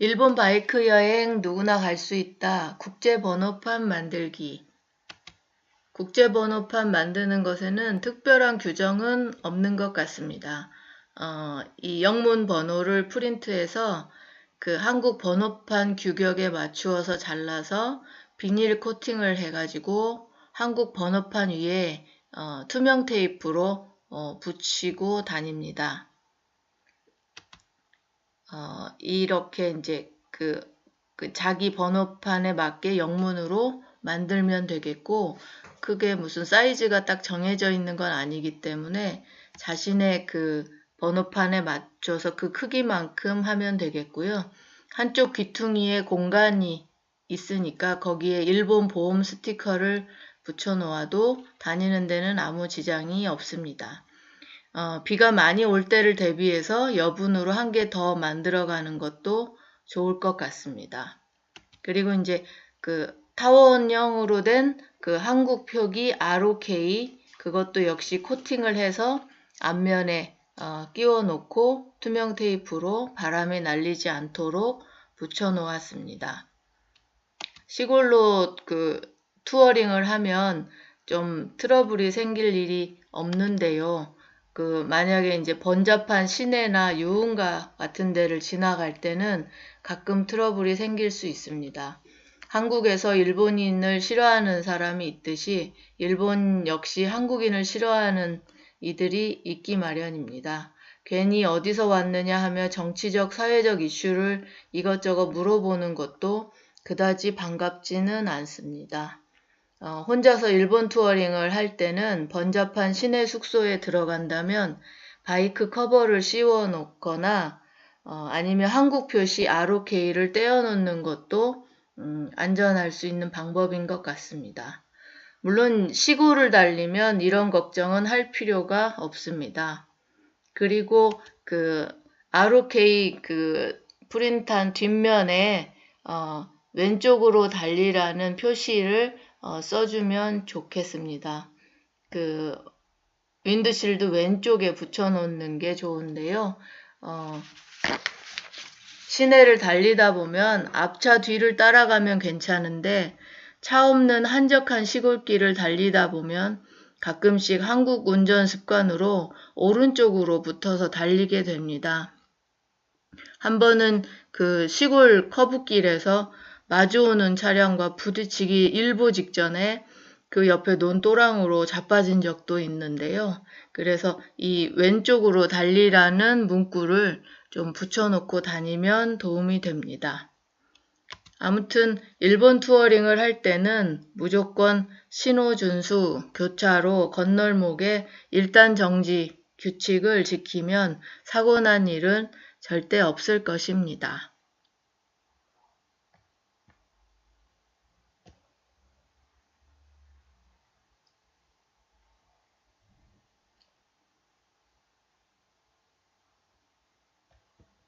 일본 바이크 여행 누구나 갈 수 있다. 국제 번호판 만들기. 국제 번호판 만드는 것에는 특별한 규정은 없는 것 같습니다. 어, 이 영문 번호를 프린트해서 그 한국 번호판 규격에 맞추어서 잘라서 비닐 코팅을 해가지고 한국 번호판 위에 어, 투명 테이프로 어, 붙이고 다닙니다. 어, 이렇게 이제 그, 그 자기 번호판에 맞게 영문으로 만들면 되겠고, 그게 무슨 사이즈가 딱 정해져 있는 건 아니기 때문에 자신의 그 번호판에 맞춰서 그 크기만큼 하면 되겠고요. 한쪽 귀퉁이에 공간이 있으니까 거기에 일본 보험 스티커를 붙여 놓아도 다니는 데는 아무 지장이 없습니다. 어, 비가 많이 올 때를 대비해서 여분으로 한 개 더 만들어 가는 것도 좋을 것 같습니다. 그리고 이제 그 타원형으로 된 그 한국 표기 ROK 그것도 역시 코팅을 해서 앞면에 어, 끼워 놓고 투명 테이프로 바람에 날리지 않도록 붙여 놓았습니다. 시골로 그 투어링을 하면 좀 트러블이 생길 일이 없는데요. 그 만약에 이제 번잡한 시내나 유흥가 같은 데를 지나갈 때는 가끔 트러블이 생길 수 있습니다. 한국에서 일본인을 싫어하는 사람이 있듯이 일본 역시 한국인을 싫어하는 이들이 있기 마련입니다. 괜히 어디서 왔느냐 하며 정치적, 사회적 이슈를 이것저것 물어보는 것도 그다지 반갑지는 않습니다. 어, 혼자서 일본 투어링을 할 때는 번잡한 시내 숙소에 들어간다면 바이크 커버를 씌워 놓거나 어, 아니면 한국 표시 ROK를 떼어 놓는 것도 음, 안전할 수 있는 방법인 것 같습니다. 물론 시골을 달리면 이런 걱정은 할 필요가 없습니다. 그리고 그 ROK 그 프린트한 뒷면에 어, 왼쪽으로 달리라는 표시를 어, 써주면 좋겠습니다. 그 윈드실드 왼쪽에 붙여놓는 게 좋은데요. 어, 시내를 달리다 보면 앞차 뒤를 따라가면 괜찮은데 차 없는 한적한 시골길을 달리다 보면 가끔씩 한국 운전 습관으로 오른쪽으로 붙어서 달리게 됩니다. 한 번은 그 시골 커브길에서 마주오는 차량과 부딪히기 일보 직전에 그 옆에 논또랑으로 자빠진 적도 있는데요. 그래서 이 왼쪽으로 달리라는 문구를 좀 붙여놓고 다니면 도움이 됩니다. 아무튼 일본 투어링을 할 때는 무조건 신호 준수, 교차로, 건널목에 일단 정지 규칙을 지키면 사고 난 일은 절대 없을 것입니다.